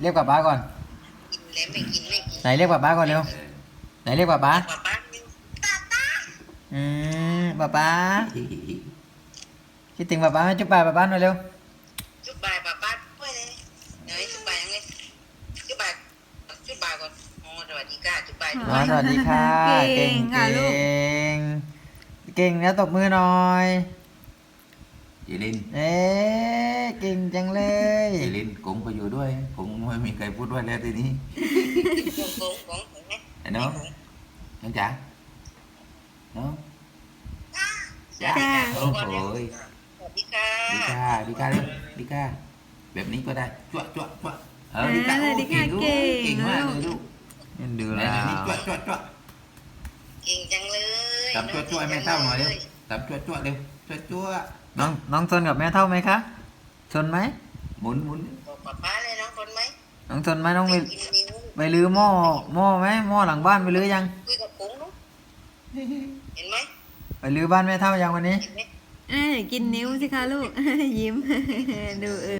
เรียกป้าป้าก่อน กินแล้วไม่กินไม่กินไหนเรียกป้าป้าก่อนเร็วไหนเรียกป้าป้าป้าป้านี่อืมป้าป้าคิดถึงป้าป้าไหมจุ๊บป้าป้าป้าหน่อยเร็วจุ๊บบายป้าป้าด้วยเลยเดี๋ยวให้จุ๊บบายยังไงจุ๊บบายจุ๊บบายก่อนอ๋อสวัสดีค่ะจุ๊บบายอ๋อสวัสดีค่ะเก่งค่ะลูกเก่งเก่งแล้วตบมือหน่อยเจลินเอ๊ะเก่งจังเลย เจลินผมก็อยู่ด้วย ผมไม่มีใครพูดด้วยแล้วทีนี้กงกงกงเห็นไหมไอ้น้องน้องจ๋าน้องจ๋าจ้าโอ้โหสวัสดีค่ะดีค่ะดีค่ะเลยดีค่ะแบบนี้ก็ได้จ้วะจ้วะจ้วะเออดีค่ะเออโอ้ดีค่ะเก่งเก่งเก่งมากเลยลูกนี่ดูไหนแล้ไหนวนี่จ้วะจ้วะจ้วะเก่งจังเลยจับจ้วะจ้วะให้แม่เท่าหน่อยเร็วจับจ้วะจ้วะเร็วจ้วะจ้วะน้องน้องทนกับแม่เท่าไหมคะทนไหม หมุนหมุนบอกป้าป้าเลยน้องคนไหมน้องทนไหมน้องไปกินนิ้วไปรื้อหม้อหม้อไหมหม้อหลังบ้านไปรื้อยัง คุยกับกุ้งลูกเห็นไหมไปรื้อบ้านแม่เท่ายังวันนี้เห็นไหมเอ้ยกินนิ้วสิคะลูก ยิ้มดูเออ